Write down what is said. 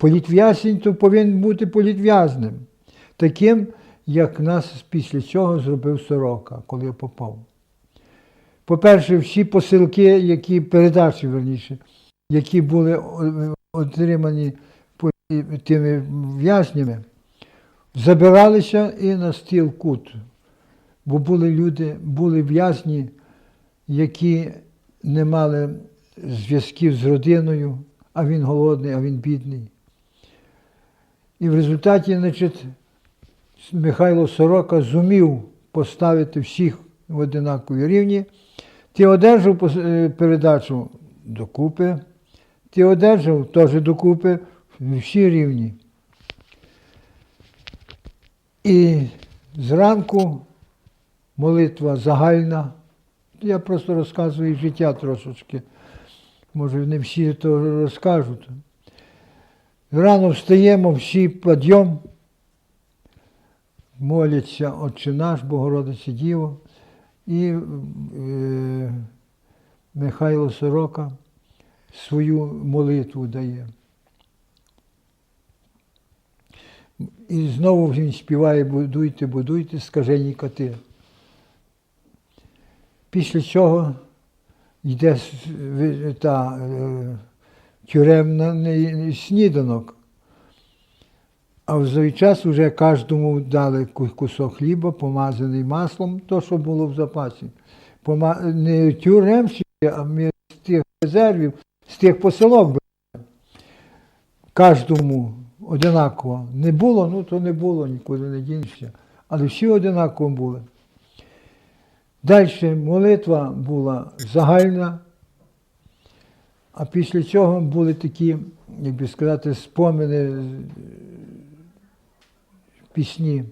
Політв'язень то повинен бути політв'язним, таким, як нас після цього зробив сорока, коли я попав. По-перше, всі посилки, які передачі верніше, які були отримані тими в'язнями, забиралися і на стіл кут. Бо були люди, були в'язні, які не мали зв'язків з родиною, а він голодний, а він бідний. І в результаті, значить, Михайло Сорока зумів поставити всіх в одинакові рівні. Ти одержав е, передачу докупи, ти одержав теж докупи, всі рівні. І зранку молитва загальна. Я просто розказую життя трошечки. Може, не всі то розкажуть. Рано встаємо, всі підйом, моляться Отче наш, Богородице Діво, і е, Михайло Сорока свою молитву дає. І знову він співає Будуйте, будуйте, скажені коти. Після цього йде та е, тюремний сніданок. А в той час вже кожному дали кусок хліба, помазаний маслом, то, що було в запасі. Пома... Не тюремщики, а ми з тих резервів, з тих посилок брали. Кожному одинаково. Не було, ну то не було, нікуди не дінешся. Але всі одинаково були. Далі молитва була загальна, а після цього були такі, як би сказати, спомини, е, пісні.